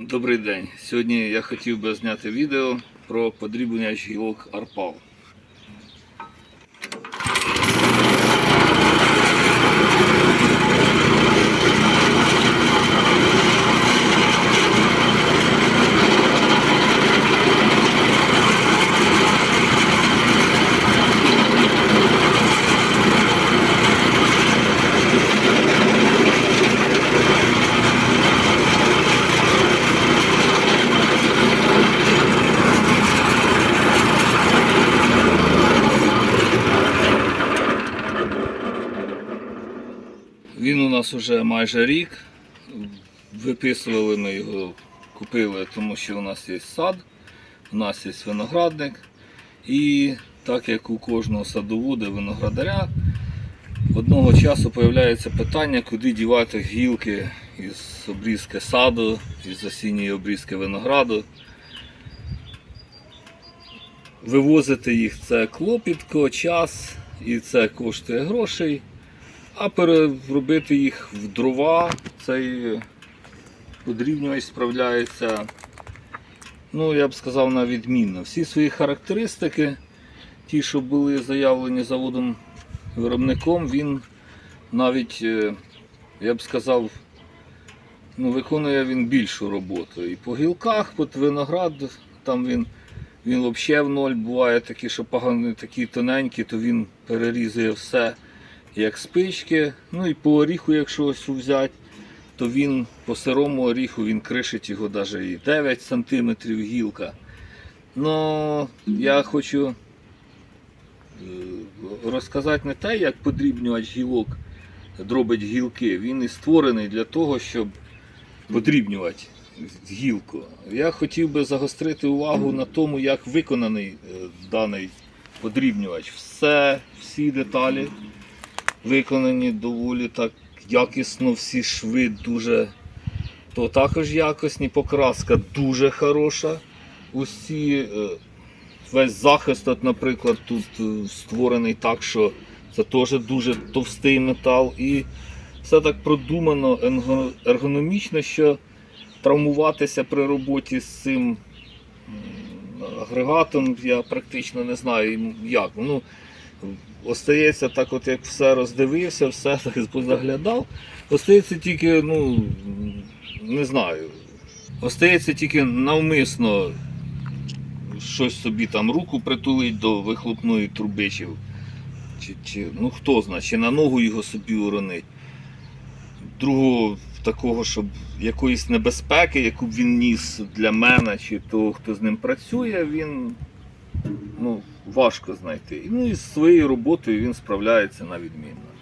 Добрий день. Сьогодні я хотів би зняти відео про подрібнення гілок арпал. Він у нас вже майже рік. Виписували ми його, купили, тому що у нас є сад, у нас є виноградник. І так як у кожного садовода виноградаря, одного часу з'являється питання, куди дівати гілки із обрізки саду, із осінньої обрізки винограду. Вивозити їх це клопітко, час і це коштує грошей. А переробити їх в дрова, цей подрібнювач справляється, ну я б сказав, на відмінно. Всі свої характеристики, ті, що були заявлені заводом виробником, він навіть, е, я б сказав, ну, виконує він більшу роботу. І по гілках, під виноград, там він, він взагалі в ноль буває такі, що погані, такі тоненькі, то він перерізує все як спички. Ну і по оріху, якщо ось взяти, то він по сирому оріху він кришить його навіть і 9 см гілка. Ну, я хочу е, розказати не те, як подрібнювач гілок дробить гілки. Він і створений для того, щоб подрібнювати гілку. Я хотів би загострити увагу на тому, як виконаний е, даний подрібнювач. Все, всі деталі виконані доволі так якісно, всі шви дуже то також якісні, покраска дуже хороша. Усі, е, весь захист, от, наприклад, тут е, створений так, що це теж дуже товстий метал. І все так продумано, ергономічно, що травмуватися при роботі з цим агрегатом я практично не знаю як. Ну, остається так, от як все роздивився, все так позаглядав. Остається тільки, ну, не знаю. Остається тільки навмисно щось собі там руку притулить до вихлопної труби, чи, чи, ну хто знає, чи на ногу його собі уронить. Другого такого, щоб якоїсь небезпеки, яку б він ніс для мене, чи того, хто з ним працює, він ну, важко знайти. Ну і з своєю роботою він справляється на відмінно.